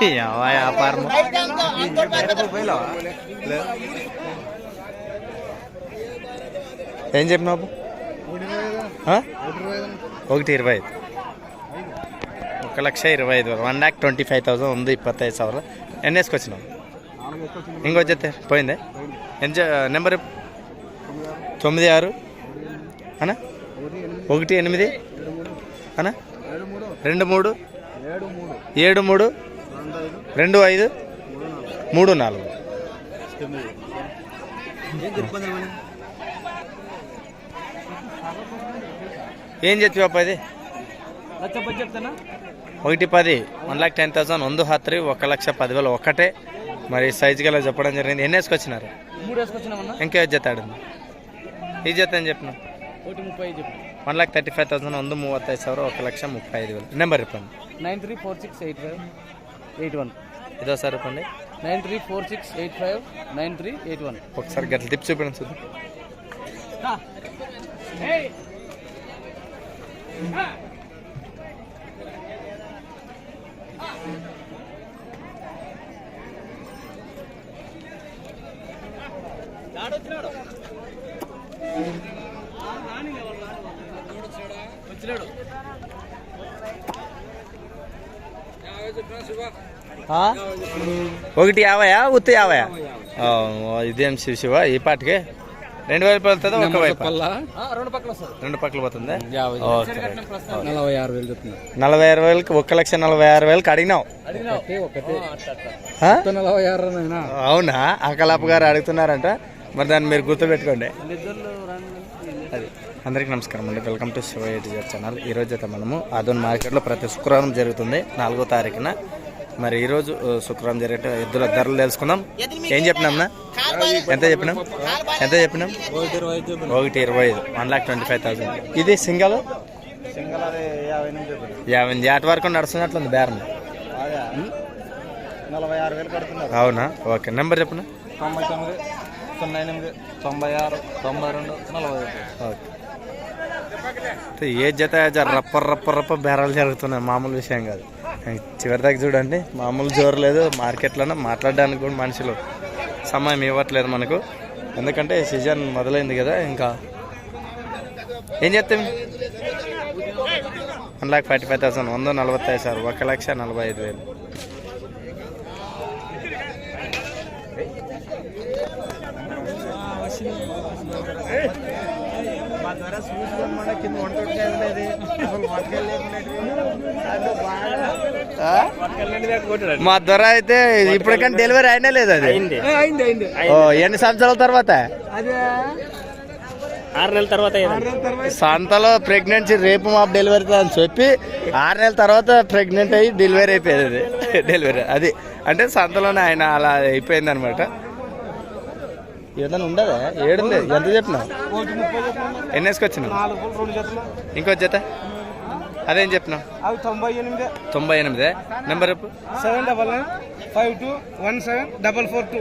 ఏం ఏం చెప్పినావు ఒకటి ఇరవై ఐదు. ఒక లక్ష ఇరవై ఐదు one lakh twenty five thousand ఉంది ఇప్పತ್ತైదు ಸಾವಿರ. ಎನ್ ಎಸ್ಕೊಚ್ಚಿನ ఇంకో జత పోయిందే? ఎంత నెంబర్. తొమ్మిది ఆరు. అనా? ఒకటి ఎనిమిది. అనా? రెండు మూడు. ఏడు మూడు. రెండు ఐదు. మూడు నాలుగు. ఏం చెప్పి ఇది? చెప్తానా? ఒకటి పది. One lakh ten thousand. వంద హత్రి ఒక లక్ష పదివేలు ఒక్కటే మరి సైజు గల చెప్పడం జరిగింది. ఎన్ని వేసుకొచ్చినారు ఇంకా జత ఆడింది? ఈ జత అని చెప్పిన. One lakh thirty five thousand ಒಂದು ఐదు సార్ ఒక లక్ష ముప్పై ఐదు వేలు. నెంబర్ చెప్పండి. Nine three four six eight five eight one. ఇదో సార్ చెప్పండి. Nine three four six eight five nine three eight one. ఒకసారి గట్ల టిప్ చూపించండి సార్ ఆ? ఒకటి యాభయా ఉత్తి యాభయా? ఆ, ఇదేం శివ శివ ఈ పాటికి? రెండు వైపు వెళ్తుందా ఒక వైపు? రెండు పక్కల వస్తారు రెండు పక్కల పోతుందా. నలభై ఆరు వేలు నలభై ఆరు వేలకి ఒక లక్ష నలభై ఆరు వేలకి అడిగినావు? అవునా? అకలాపు గారు అడుగుతున్నారంట. మరి దాన్ని మీరు గుర్తుపెట్టుకోండి. అది. అందరికీ నమస్కారం అండి. వెల్కమ్ టు శివ ఎయిటీజర్ ఛానల్. ఈరోజు అయితే మనము ఆదోన్ మార్కెట్లో ప్రతి శుక్రవారం జరుగుతుంది. నాలుగో తారీఖున మరి ఈరోజు శుక్రవారం జరిగే ఎద్దుల ధరలు తెలుసుకుందాం. ఏం చెప్పినాంనా ఎంత చెప్పినాం? ఎంత చెప్పినాం? ఒకటి ఇరవై ఐదు. One lakh twenty five thousand. ఇది సింగల్? యాభై ఎనిమిది ఏటి వరకు నడుస్తున్నట్లుంది బేరం. అవునా? ఓకే. నెంబర్ చెప్పిన? తొంభై తొమ్మిది. సున్నా ఎనిమిది తొంభై ఆరు తొంభై రెండు నలభై ఓకే. అయితే ఏ జత రప్ప రప్ప రప్ప బేరాలు జరుగుతున్నాయి మామూలు విషయం కాదు. చివరి దాకా చూడండి మామూలు జోరు లేదు మార్కెట్లోనే మాట్లాడడానికి కూడా మనుషులు సమయం ఇవ్వట్లేదు మనకు. ఎందుకంటే సీజన్ మొదలైంది కదా ఇంకా. ఏం చేస్తాం? One lakh forty five thousand వంద నలభై సార్ ఒక లక్ష నలభై ఐదు వేలు. మా ధర అయితే ఇప్పటికంటే డెలివరీ అయినా లేదు అది. అయింది. అయింది ఓ ఎన్ని సంవత్సరాల తర్వాత? అదే. ఆరు నెలల తర్వాత సంతలో ప్రెగ్నెన్సీ రేపు మాపు డెలివరీ అని చెప్పి ఆరు నెలల తర్వాత ప్రెగ్నెంట్ అయ్యి డెలివరీ అయిపోయేది అది. డెలివరీ అది. అంటే సంతలోనే ఆయన అలా అయిపోయింది అనమాట ఏదైనా ఉండదా? ఏడుంది? ఎంత చెప్పినా ఒకటి ముప్పై ఎన్ని వేసుకొచ్చినావు? నాలుగు రెండు జతలు. ఇంకో జత? అదేం చెప్పినావు? అవి తొంభై ఎనిమిది. తొంభై ఎనిమిదే. Number seven double nine five two one seven double four two.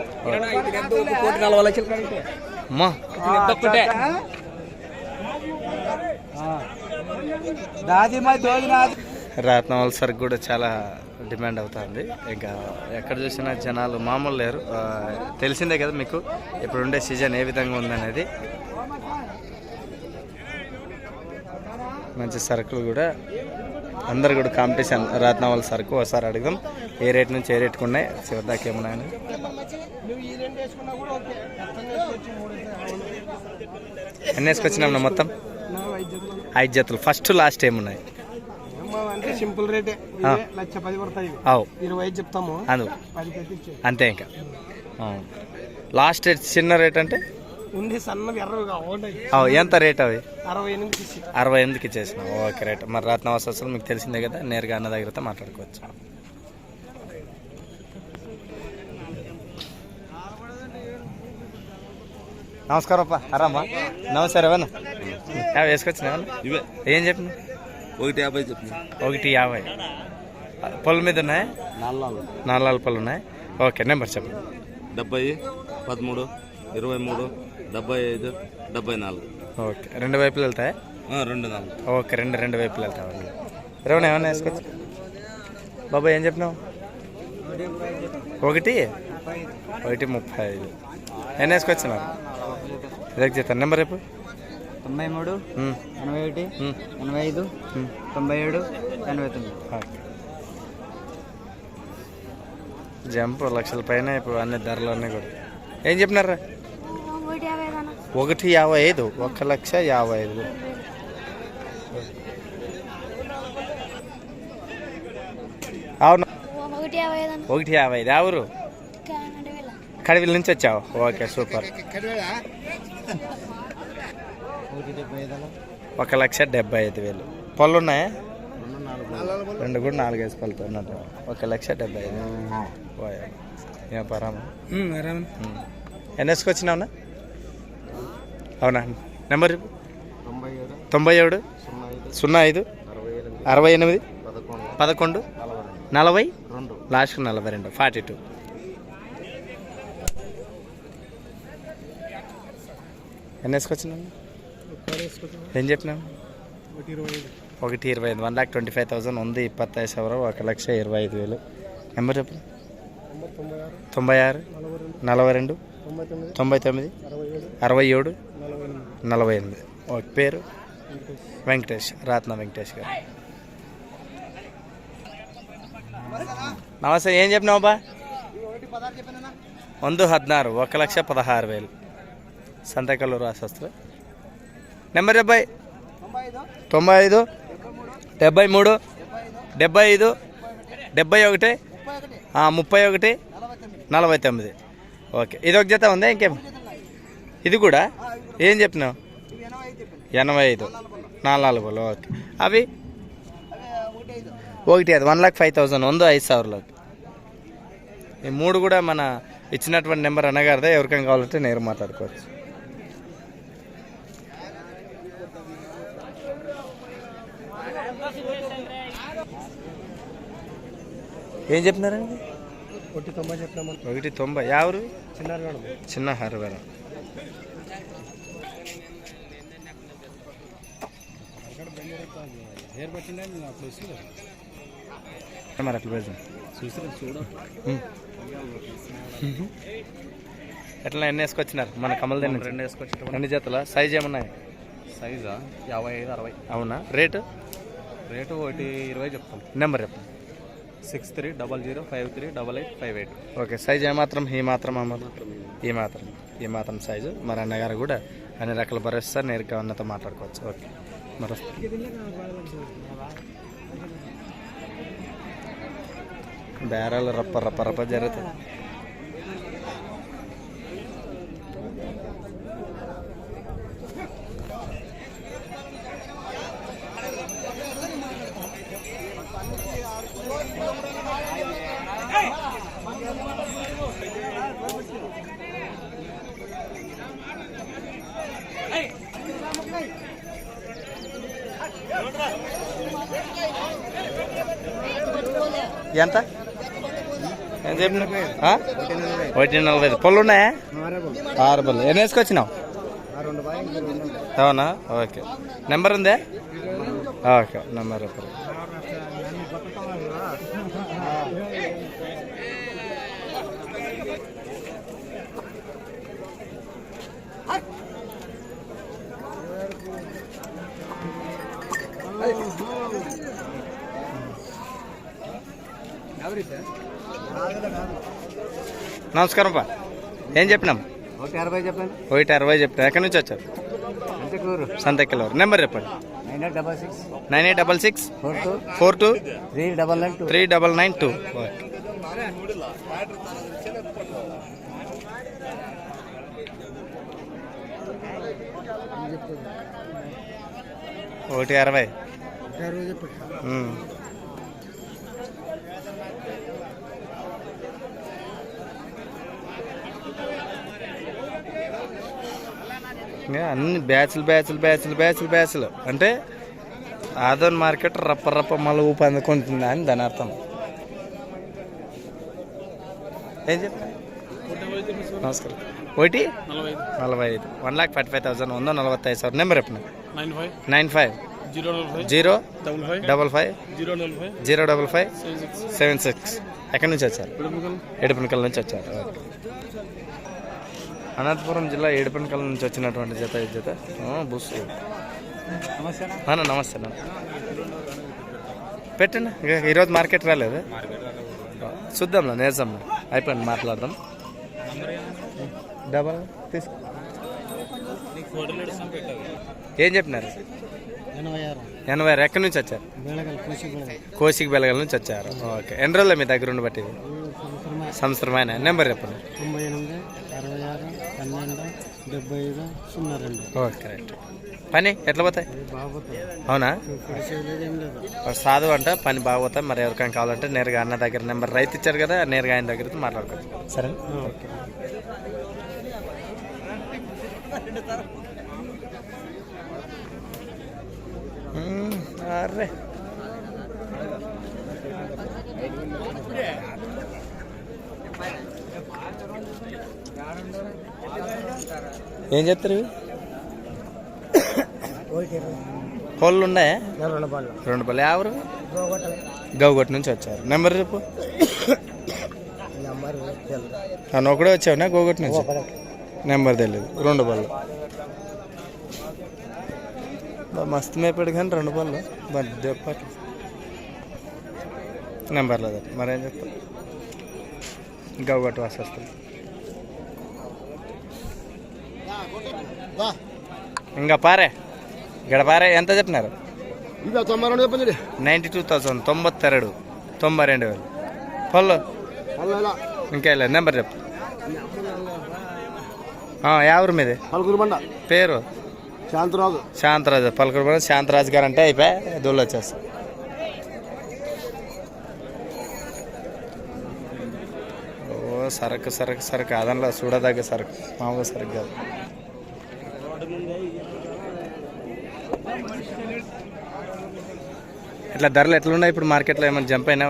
కోటి నలభై లక్షలు అమ్మా. రత్నవల్ సరుకు కూడా చాలా డిమాండ్ అవుతుంది. ఇంకా ఎక్కడ చూసినా జనాలు మామూలు లేరు. తెలిసిందే కదా మీకు ఇప్పుడు ఉండే సీజన్ ఏ విధంగా ఉందనేది. మంచి సరుకులు కూడా అందరు కూడా కాంపిటీషన్ రత్నవల్ సరుకు ఒకసారి అడుగుదాం. ఏ రేట్ నుంచి ఏ రేట్కి ఉన్నాయి? చివరి దాకా ఏమున్నాయని వేసుకొచ్చినాం మొత్తం? ఐదు జతలు. ఫస్ట్ లాస్ట్ ఏమున్నాయి? సింపుల్ రేటే. లక్ష పది పడతాయి. ఇరవై చెప్తాము. అంతే ఇంకా. లాస్ట్ రేట్ చిన్న రేట్ అంటే? ఉంది సన్నవి ఎంత రేట్ అవి? అరవై ఎనిమిది అరవై ఎనిమిదికి ఇచ్చేసినాం. Okay right. మరి రత్నవాసలు మీకు తెలిసిందే కదా నేరుగా అన్న దగ్గరతో మాట్లాడుకోవచ్చు. నమస్కారం అప్ప ఆరామా? నమస్తే రవణ వేసుకొచ్చినా ఇవే. ఏం చెప్పిన? ఒకటి యాభై చెప్పిన. ఒకటి యాభై. పొలం మీద ఉన్నాయా? నాలుగు నాలుగు. పళ్ళు ఉన్నాయి? ఓకే నెంబర్ చెప్పండి. డెబ్బై పదమూడు ఇరవై మూడు డెబ్బై ఐదు డెబ్బై నాలుగు. ఓకే. రెండు వైపులు వెళ్తాయా? ఆ, రెండు నాలుగు. ఓకే రెండు రెండు వైపులు వెళ్తామండి ఇరవై ఏమన్నా వేసుకోవచ్చు? బాబాయ్ ఏం చెప్పినావు? ఒకటి? ఒకటి ముప్పై ఐదు. ఎన్ని వేసుకొచ్చినారు ఇదొక చెప్తాను. నెంబర్ రేపు తొంభై మూడు ఎనభై ఒకటి ఎనభై ఐదు. తొంభై ఏడు ఎనభై తొమ్మిది. ఓకే. జంప్ లక్షల పైన ఇప్పుడు అన్ని ధరలు అన్నీ కూడా. ఏం చెప్పినారా? ఒకటి యాభై ఐదు ఒక లక్ష యాభై ఐదు. అవును. ఒకటి యాభై ఐదు ఎవరు? కడివిల. నుంచి వచ్చావు. Okay super. ఒక లక్ష డెబ్బై ఐదు వేలు. పళ్ళు ఉన్నాయా? రెండు కూడా నాలుగైదు పళ్ళతో ఉన్నట్టు. ఒక లక్ష డెబ్బై ఐదు. పరామా. ఎన్ని వేసుకొచ్చినావునా అవునా? నెంబర్ తొంభై ఏడు సున్నా ఐదు అరవై ఎనిమిది పదకొండు నలభై లాస్ట్ నలభై రెండు ఫార్టీ టూ. ఎన్ని ఏం చెప్పినాము ఒకటి ఇరవై ఐదు one lakh twenty five thousand ఉంది ఇప్పత్తైదు సవరం ఒక లక్ష ఇరవై ఐదు వేలు. నెంబర్ చెప్పు. తొంభై ఆరు నలభై రెండు తొంభై తొమ్మిది అరవై ఏడు నలభై ఎనిమిది ఒక పేరు వెంకటేష్ రాత్న వెంకటేష్ గారు నమస్తే ఏం చెప్పినావు బా ಒಂದು ಹದಿನಾರು ఒక లక్ష పదహారు వేలు సంతకల్లు రాసొస్తారు నెంబర్ డెబ్బై తొంభై ఐదు డెబ్బై మూడు డెబ్బై ఐదు డెబ్బై ఒకటి ఆ, ముప్పై ఒకటి నలభై తొమ్మిది ఓకే. ఇది ఒక జత ఉందా ఇంకేం? ఇది కూడా? ఏం చెప్పినావు ఎనభై ఐదు. నాలుగు ఓకే. అవి? ఒకటి అది వన్ లాక్ ఫైవ్ థౌసండ్ ఉందో ఐదు సవర్లోకి ఈ మూడు కూడా మన ఇచ్చినటువంటి నెంబర్ అనగారదా ఎవరికైనా కావాలంటే నేను మాట్లాడుకోవచ్చు. ఏం చెప్పినారండి ఒకటి తొంభై చెప్పినాము? ఒకటి తొంభై. యావరు? చిన్నారు చిన్న మరి అట్లా చూడ. ఎట్లా ఎన్ని వేసుకొచ్చినారు? మన కమల్ దగ్గర? రెండు వేసుకొచ్చి రెండు జతల? సైజ్ ఏమున్నాయి? సైజా? యాభై ఐదు అరవై. అవునా? రేటు? రేటు ఒకటి ఇరవై చెప్తాం. నెంబర్ చెప్పండి six three double zero five three double eight five eight. Okay size ఏమాత్రం ఈ మాత్రం ఈ మాత్రం? ఈ మాత్రం. సైజు. మరి అన్నగారు కూడా అన్ని రకాల భరోసా నేరుగా ఉన్నతో మాట్లాడుకోవచ్చు. ఓకే. మరి బేరాలు రప్ప రప్ప రప్ప జరుగుతుంది ఎంత? ఎంత చెప్పిన? ఒకటి నలభై ఐదు. పళ్ళు ఉన్నాయా ఆరు పళ్ళు. ఎన్ని వేసుకొచ్చినావు? అవునా? ఓకే. నెంబర్ ఉందే? ఓకే. నెంబర్ చెప్పరు నమస్కారం పా. ఏం చెప్పినాం? ఒకటి అరవై చెప్పండి. ఒకటి అరవై చెప్పినా. ఎక్కడి నుంచి వచ్చారు? అంతకూరు. సంతకెళ్ళవారు నెంబర్ చెప్పండి. Nine eight double six. Nine eight double six. Four two. Four two. Three double nine two. Three double nine two. ఒకటి అరవై. ఇంకా అన్ని బ్యాచ్లు బ్యాచ్లు బ్యాచ్లు బ్యాచ్లు బ్యాచ్లు. అంటే ఆదోన్ మార్కెట్ రప్ప రప్ప మళ్ళీ ఊపి అందుకుంటుందా అని దాని అర్థం. ఏం చెప్తా నమస్కారం. ఒకటి నలభై ఐదు. One lakh forty five thousand ఉందో నలభై ఐదు సార్. నెంబర్ ఎప్పుడు nine five. Zero double five. Zero double five. Seven six. ఎక్కడి నుంచి వచ్చారు? ఎడుపునకల్ నుంచి వచ్చారు. అనంతపురం జిల్లా ఏడుపనకల్ నుంచి వచ్చినటువంటి జత ఈ జత. ఆ, బుస్సు అన్న నమస్తే అన్న. పెట్టండి. ఈరోజు మార్కెట్ రాలేదు? చూద్దాంలా నేర్చంలా అయిపోయింది మాట్లాడదాం. డబల్ తీసుకో. ఏం చెప్పినారు? ఎనభై ఆరు. ఎక్కడి నుంచి వచ్చారు? కోసికి బెలగల నుంచి వచ్చారు. ఓకే. ఎన్ని రోజులు మీ దగ్గర ఉండి బట్టి సంవత్సరమైన? నెంబర్ చెప్పండి. పన్నెండు డెబ్బై ఐదు సున్నా రెండు. ఓకే రైట్ పని ఎట్లా పోతాయి? అవునా? లేదు ఏం లేదు. ఒక సాధు అంట పని బాగోతాయి మరి ఎవరికైనా కావాలంటే నేరుగా అన్న దగ్గర నెంబర్ రైతు ఇచ్చారు కదా నేరుగా ఆయన దగ్గర మాట్లాడుకోవచ్చు సరే? ఓకే. మ్మ్, ఏం చెప్తారు పళ్ళు కోళ్ళు ఉన్నాయా? రెండు పళ్ళు రెండు పళ్ళు ఎవరు గౌగొట్ట నుంచి వచ్చారు. నెంబర్ చెప్పు. నన్ను ఒకడే వచ్చావునా? గోగొట్ట నుంచి? నెంబర్ తెలియదు రెండు పళ్ళు మస్తు మేపాడు కానీ రెండు పళ్ళు దెప్పట్లు నెంబర్ లేదు మరేం చెప్తా గౌగొట్ట వస్తుంది ఇంకా పారే. ఇక్కడ పారే. ఎంత చెప్పినారు? ఇక తొంభై రెండు చెప్పింది నైంటీ టూ థౌసండ్ తొంభత్తెరడు. తొంభై రెండు వేలు. పళ్ళు. ఇంకా నెంబర్ చెప్పు. ఎవరు మీది? పలుకురు బండ. పేరు? శాంతరాజు. శాంతరాజు. పలకూరు శాంతరాజు గారు అంటే అయిపోయా? దూళ్ళు వచ్చేస్తా ఓ సరకు సరకు సరకు. అదనలో చూడదగ్గ సరుకు. మామూలు సరుకు కాదు. ఇట్లా ధరలు ఎట్లున్నాయి? ఇప్పుడు మార్కెట్లో ఏమైనా జంప్ అయినా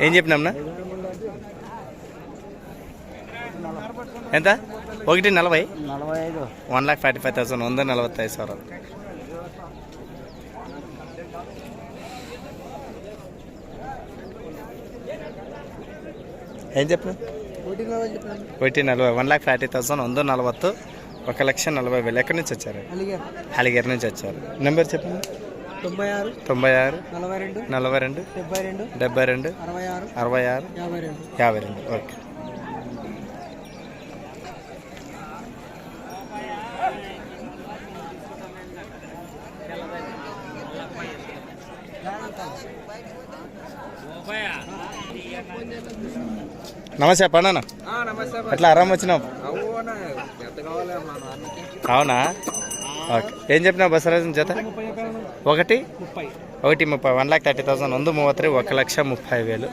ఏం చెప్పినాంనా ఎంత? ఒకటి నలభై? One lakh forty five thousand వంద నలభై ఐదు సార్ ఏం చెప్పిన ఒకటి నలభై వన్ లాక్ ఫార్టీ థౌసండ్ వంద నలభై ఒక లక్ష నలభై వేలు. ఎక్కడి నుంచి వచ్చారు? హలిగేర్ నుంచి వచ్చారు. నెంబర్ చెప్పండి తొంభై ఆరు తొంభై ఆరు నలభై రెండు నలభై రెండు డెబ్బై రెండు డెబ్బై రెండు అరవై ఆరు అరవై ఆరు యాభై రెండు. యాభై రెండు. ఓకే. నమస్తే పండన్న నమస్తే ఎట్లా ఆరామ్ వచ్చినావు? అవునా? ఓకే. ఏం చెప్పినా బసరాజు జత? ఒకటి? ఒకటి ముప్పై. One lakh thirty thousand. వంద మూవత్రి ఒక లక్ష ముప్పై వేలు.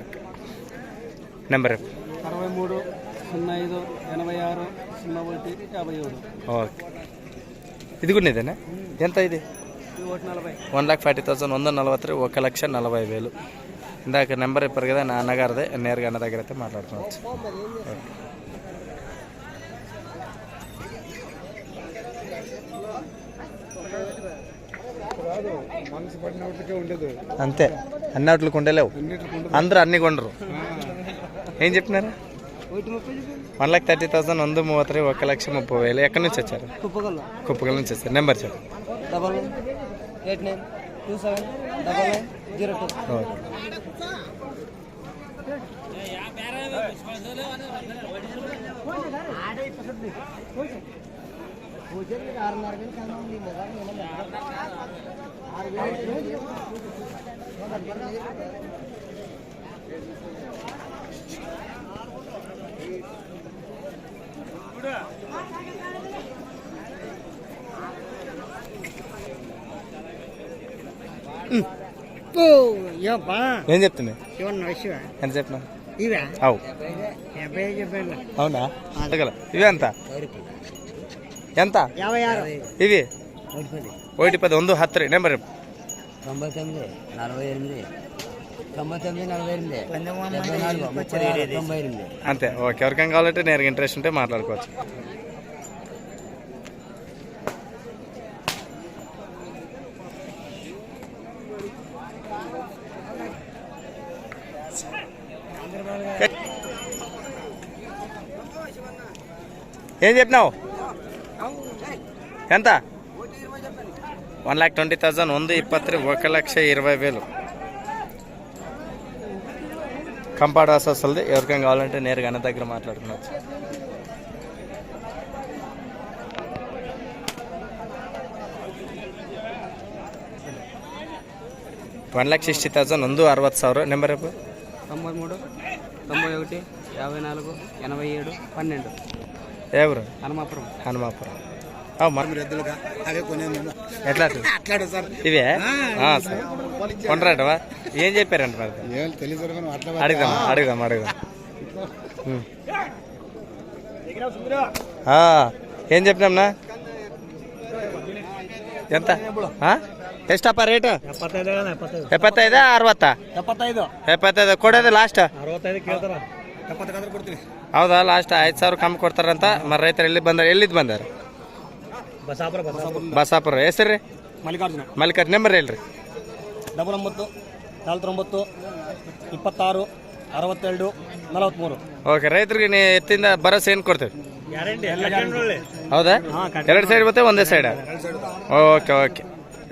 ఓకే. నెంబర్ అరవై మూడు సున్నా ఐదు ఎనభై ఆరు సున్నా ఒకటి యాభై ఏడు. ఓకే. ఇది కూడా ఇదేనా ఎంత ఇది? వన్ లాక్ ఫార్టీ థౌసండ్ వంద నలభై ఒక లక్ష నలభై వేలు. ఇందాక నెంబర్ ఇప్పారు కదా నాన్నగారిదే నేరుగా అన్న దగ్గర అయితే మాట్లాడుకోవచ్చు. అంతే. అన్నట్లు ఉండలేవు అందరూ అన్ని కొండరు. ఏం చెప్పినారు? వన్ లాక్ థర్టీ థౌసండ్ వంద మూవత్తరి ఒక లక్ష ముప్పై వేలు. ఎక్కడి నుంచి వచ్చారు? కుప్పగల నుంచి వచ్చారు. నెంబర్ చెప్పు. Double eight nine two seven double nine zero two. ఏం చెప్తున్నాయి ఎంత చెప్పినా? ఇవే? అవు. అవునా? అడగల ఇవి ఎంత ఎంత యాభై ఆరు ఇవి ఒకటి పది ಒಂದು ಹತ್ತು ರೀ ನಂಬರ್ తొంభై తొమ్మిది నలభై ఎనిమిది తొంభై తొమ్మిది నలభై ఎనిమిది డెబ్బై నాలుగు ముప్పై ఆరు తొంభై ఎనిమిది అంతే ఓకే ఎవరికైనా కావాలంటే నేరుగా ఇంట్రెస్ట్ ఉంటే మాట్లాడుకోవచ్చు ఏం చెప్పినావు ఎంత వన్ ల్యాక్ ట్వంటీ థౌసండ్ ಒಂದು ಇಪ್ಪತ್ತು ఒక లక్ష ఇరవై వేలు కంపార్ట్ వాస్ వస్తుంది ఎవరికైనా కావాలంటే నేరుగా అన్న దగ్గర మాట్లాడుకోవచ్చు వన్ ల్యాక్ సిక్స్టీ థౌసండ్ ಒಂದು ಅರವತ್ತು ಸಾವಿರ నెంబర్ రేపు తొంభై మూడు తొంభై ఒకటి యాభై నాలుగు ఎనభై ఏడు పన్నెండు ఎవరు హనుమాపురం హనుమాపురం ఆ, మ- ఎట్లా అట్లా? ఇవే ఆ, సరే కొండరాటవా ఏం చెప్పారంట మరి అడుగుదాం అడుగుదాం అడుగుదాం ఉం. ఆ, ఏం చెప్పినాంనా ఎంత ఆ? ಎಷ್ಟಪ್ಪ ರೇಟು ಎಪ್ಪತ್ತೈದ ಅರವತ್ತಾ ಎಪ್ಪತ್ತೈದು ಎಪ್ಪತ್ತೈದು ಕೊಡೋದು ಲಾಸ್ಟ್ ಅರವತ್ತೈದು ಕೇಳ್ತಾರ ಎಪ್ಪತ್ತೈದು ಕೊಡ್ತೀನಿ ಹೌದಾ ಲಾಸ್ಟ್ ಐದು ಸಾವಿರ ಕಮ್ಮಿ ಕೊಡ್ತಾರಂತ మరి ರೈತರು ಎಲ್ಲಿ ಬಂದಾರ ಎಲ್ಲಿದ್ದು ಬಂದಾರ ಬಸಾಪುರ ಬಸಾಪುರ. ಹೆಸರು ರೀ? ಮಲ್ಲಿಕಾರ್ಜುನ. ನಂಬರ್ ಹೇಳ್ರಿ. ಡಬಲ್ ಒಂಬತ್ತು ನಲ್ವತ್ತೊಂಬತ್ತು ಇಪ್ಪತ್ತಾರು ಅರವತ್ತೆರಡು ನಲವತ್ಮೂರು. ಓಕೆ ರೈತರಿಗೆ ನೀ ಎತ್ತಿಂದ ಭರವಸೆ ಏನು ಕೊಡ್ತೀವಿ ಹೌದಾ? ಎರಡು ಸೈಡ್ ಬತ್ತೆ ಒಂದೇ ಸೈಡ್ ಓಕೆ ಓಕೆ.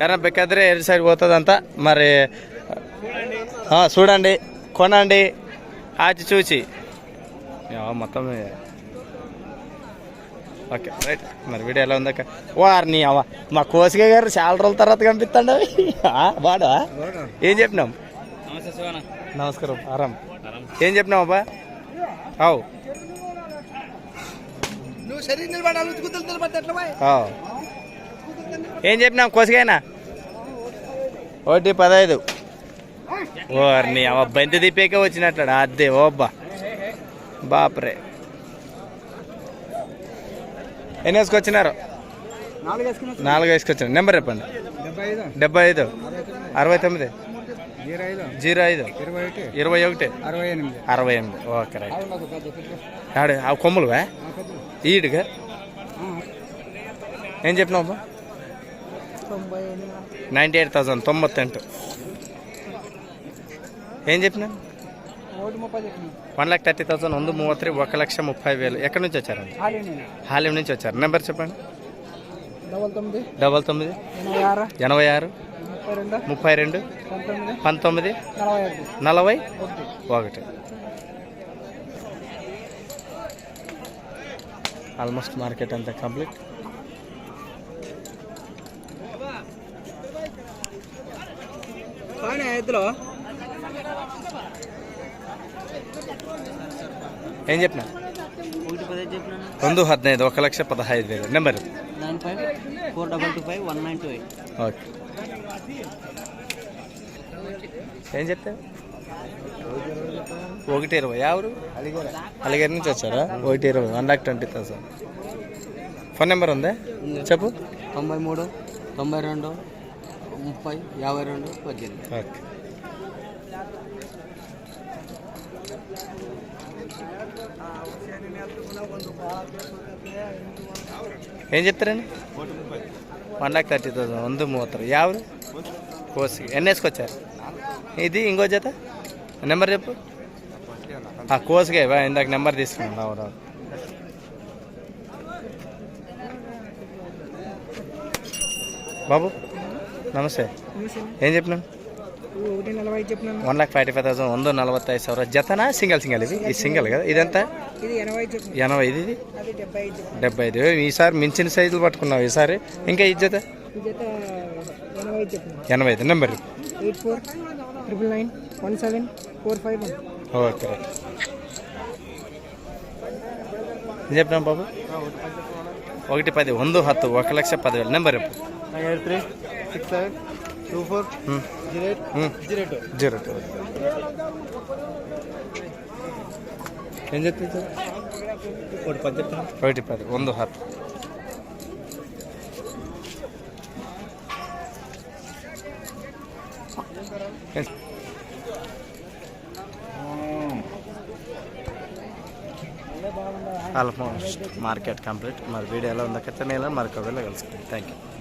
ಯಾರ ಬೇಕಾದ್ರೆ ಎರಡು ಸೈಡ್ ಓದ್ತದಂತ ಮರಿ ಹಾಂ ಸೂಡಂಡಿ ಕೊನಂಡಿ ಆಚಿ ಚೂಚಿ ಯಾವ ಮತ್ತೊಮ್ಮೆ. Okay right. మరి వీడియో ఎలా ఉందాక వారిని అవ మా కోసిక గారు చాలా రోజుల తర్వాత కనిపిస్తాడు? వాడా? ఏం చెప్పినాం నమస్కారం ఆరామ్ ఏం చెప్పినావు అబ్బా? అవు. ఏం చెప్పినాం కోసికైనా? ఒకటి పదహైదు ఓర్ని అవ బంతి తిప్పేకే వచ్చినట్టు అదే ఓబ్బా. బాప్రే. ఎన్ని వేసుకొచ్చినారు? నాలుగు వేసుకొచ్చారు నెంబర్ చెప్పండి. డెబ్బై ఐదు. అరవై తొమ్మిది. జీరో ఐదు. ఇరవై ఒకటి. ఇరవై ఒకటి. అరవై ఎనిమిది. Okay right. ఆడు ఆ కొమ్ములువా? ఈడుగా ఏం చెప్పినావు తొంభై నైంటీ ఎయిట్ థౌసండ్ తొంభత్తెంಟು ఏం చెప్పిన వన్ ల్యాక్ థర్టీ థౌసండ్ వంద మూవత్తి ఒక లక్ష ముప్పై వేలు. ఎక్కడి నుంచి వచ్చారు హాలిం నుంచి వచ్చారు. నెంబర్ చెప్పండి. డబల్ తొమ్మిది. ఎనభై ఆరు. ముప్పై రెండు. పంతొమ్మిది. నలభై ఒకటి. ఆల్మోస్ట్ మార్కెట్ అంతా కంప్లీట్. పైన ఏం చెప్పినా? రెండు హద్నైదు ఒక లక్ష పదహైదు వేలు. నెంబర్? ఓకే. ఏం చెప్తావు ఒకటి ఇరవై. ఎవరు అలిగేరు నుంచి వచ్చారా? ఒకటి ఇరవై. One lakh twenty thousand. Phone number ఉందా. చెప్పు. తొంభై మూడు తొంభై రెండు ముప్పై యాభై రెండు పద్దెనిమిది. ఓకే. ఏం చెప్తారండి? వన్ ల్యాక్ థర్టీ థౌసండ్ వంద మూవత్తరు యావరు కోసి. ఎన్ని వేసుకొచ్చారు? ఇది ఇంకో జత? నెంబర్ చెప్పు. ఆ కోసుగా ఇందాక నెంబర్ తీసుకున్నాను. రావు రావు. బాబు నమస్తే. ఏం చెప్పినాను one lakh forty five thousand వంద నలభై ಸಾವಿರ జతనా సింగల్ సింగల్ ఇది ఈ సింగల్ కదా ఇదంతా ఇది ఎనభై చెప్పిన ఎనభై ఇది ఇది అది డెబ్బై ఐదు చెప్పిన డెబ్బై ఐదు ఈసారి మించిన సైజులు పట్టుకున్నావు ఈసారి ఇంకా ఈ జత ఈ జత ఎనభై చెప్పిన ఎనభై ఐదు number eight four triple nine one seven four five one okay right ఏం చెప్పినాం బాబు ఒకటి పది వంద హత్తు ఒక లక్ష పదివేలు నెంబర్ చెప్పు nine eight three six seven two four hmm. Zero hmm. Zero ఏం చెప్తుంది ఒకటి పది చెప్తాను ఒకటి పది ఆల్మోస్ట్ మార్కెట్ కంప్లీట్ మరి వీడియో ఎలా ఉందో ఖచ్చితంగా మరి ఒకవేళ కలుసుకుంటాం థ్యాంక్ యూ